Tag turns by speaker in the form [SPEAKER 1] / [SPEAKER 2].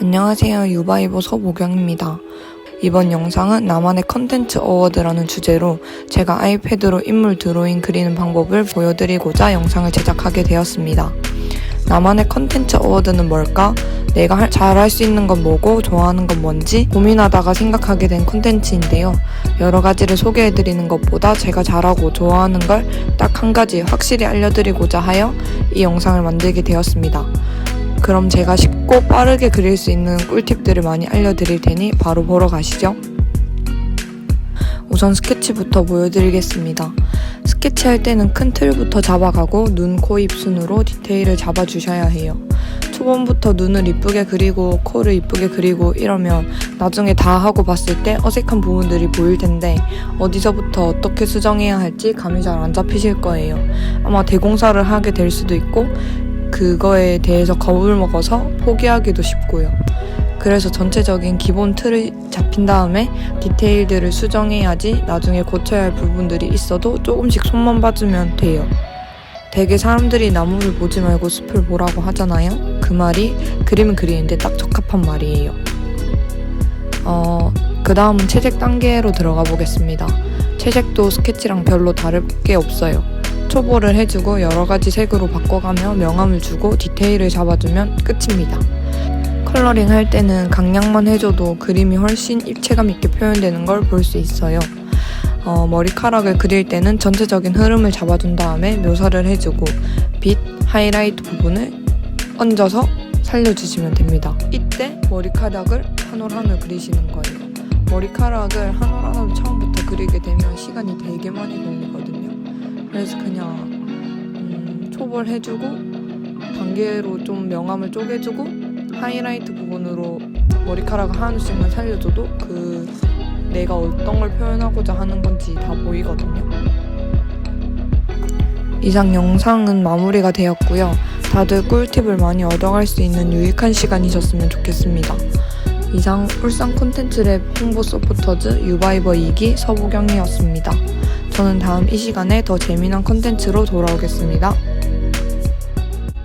[SPEAKER 1] 안녕하세요. 유바이버 서보경입니다. 이번 영상은 나만의 컨텐츠 어워드라는 주제로 제가 아이패드로 인물 드로잉 그리는 방법을 보여드리고자 영상을 제작하게 되었습니다. 나만의 컨텐츠 어워드는 뭘까? 내가 잘할 수 있는 건 뭐고 좋아하는 건 뭔지 고민하다가 생각하게 된 컨텐츠인데요. 여러 가지를 소개해드리는 것보다 제가 잘하고 좋아하는 걸 딱 한 가지 확실히 알려드리고자 하여 이 영상을 만들게 되었습니다. 그럼 제가 쉽고 빠르게 그릴 수 있는 꿀팁들을 많이 알려드릴 테니 바로 보러 가시죠. 우선 스케치부터 보여드리겠습니다. 스케치할 때는 큰 틀부터 잡아가고 눈, 코, 입 순으로 디테일을 잡아주셔야 해요. 초반부터 눈을 이쁘게 그리고 코를 이쁘게 그리고 이러면 나중에 다 하고 봤을 때 어색한 부분들이 보일 텐데 어디서부터 어떻게 수정해야 할지 감이 잘 안 잡히실 거예요. 아마 대공사를 하게 될 수도 있고 그거에 대해서 겁을 먹어서 포기하기도 쉽고요. 그래서 전체적인 기본 틀을 잡힌 다음에 디테일들을 수정해야지 나중에 고쳐야 할 부분들이 있어도 조금씩 손만 봐주면 돼요. 되게 사람들이 나무를 보지 말고 숲을 보라고 하잖아요. 그 말이 그림은 그리는데 딱 적합한 말이에요. 어, 그 다음은 채색 단계로 들어가 보겠습니다. 채색도 스케치랑 별로 다를 게 없어요. 초보를 해주고 여러 가지 색으로 바꿔가며 명암을 주고 디테일을 잡아주면 끝입니다. 컬러링 할 때는 강약만 해줘도 그림이 훨씬 입체감 있게 표현되는 걸 볼 수 있어요. 어, 머리카락을 그릴 때는 전체적인 흐름을 잡아준 다음에 묘사를 해주고 빛, 하이라이트 부분을 얹어서 살려주시면 됩니다. 이때 머리카락을 한 올 한 올 그리시는 거예요. 머리카락을 한 올 한 올 처음부터 그리게 되면 시간이 되게 많이 걸리거든요. 그래서 그냥 음, 초벌 해주고 단계로 좀 명암을 쪼개주고 하이라이트 부분으로 머리카락을 하나씩만 살려줘도 그 내가 어떤 걸 표현하고자 하는 건지 다 보이거든요. 이상 영상은 마무리가 되었고요. 다들 꿀팁을 많이 얻어갈 수 있는 유익한 시간이셨으면 좋겠습니다. 이상 울산 콘텐츠랩 홍보 서포터즈 유바이버 2기 서보경이었습니다. 저는 다음 이 시간에 더 재미난 콘텐츠로 돌아오겠습니다.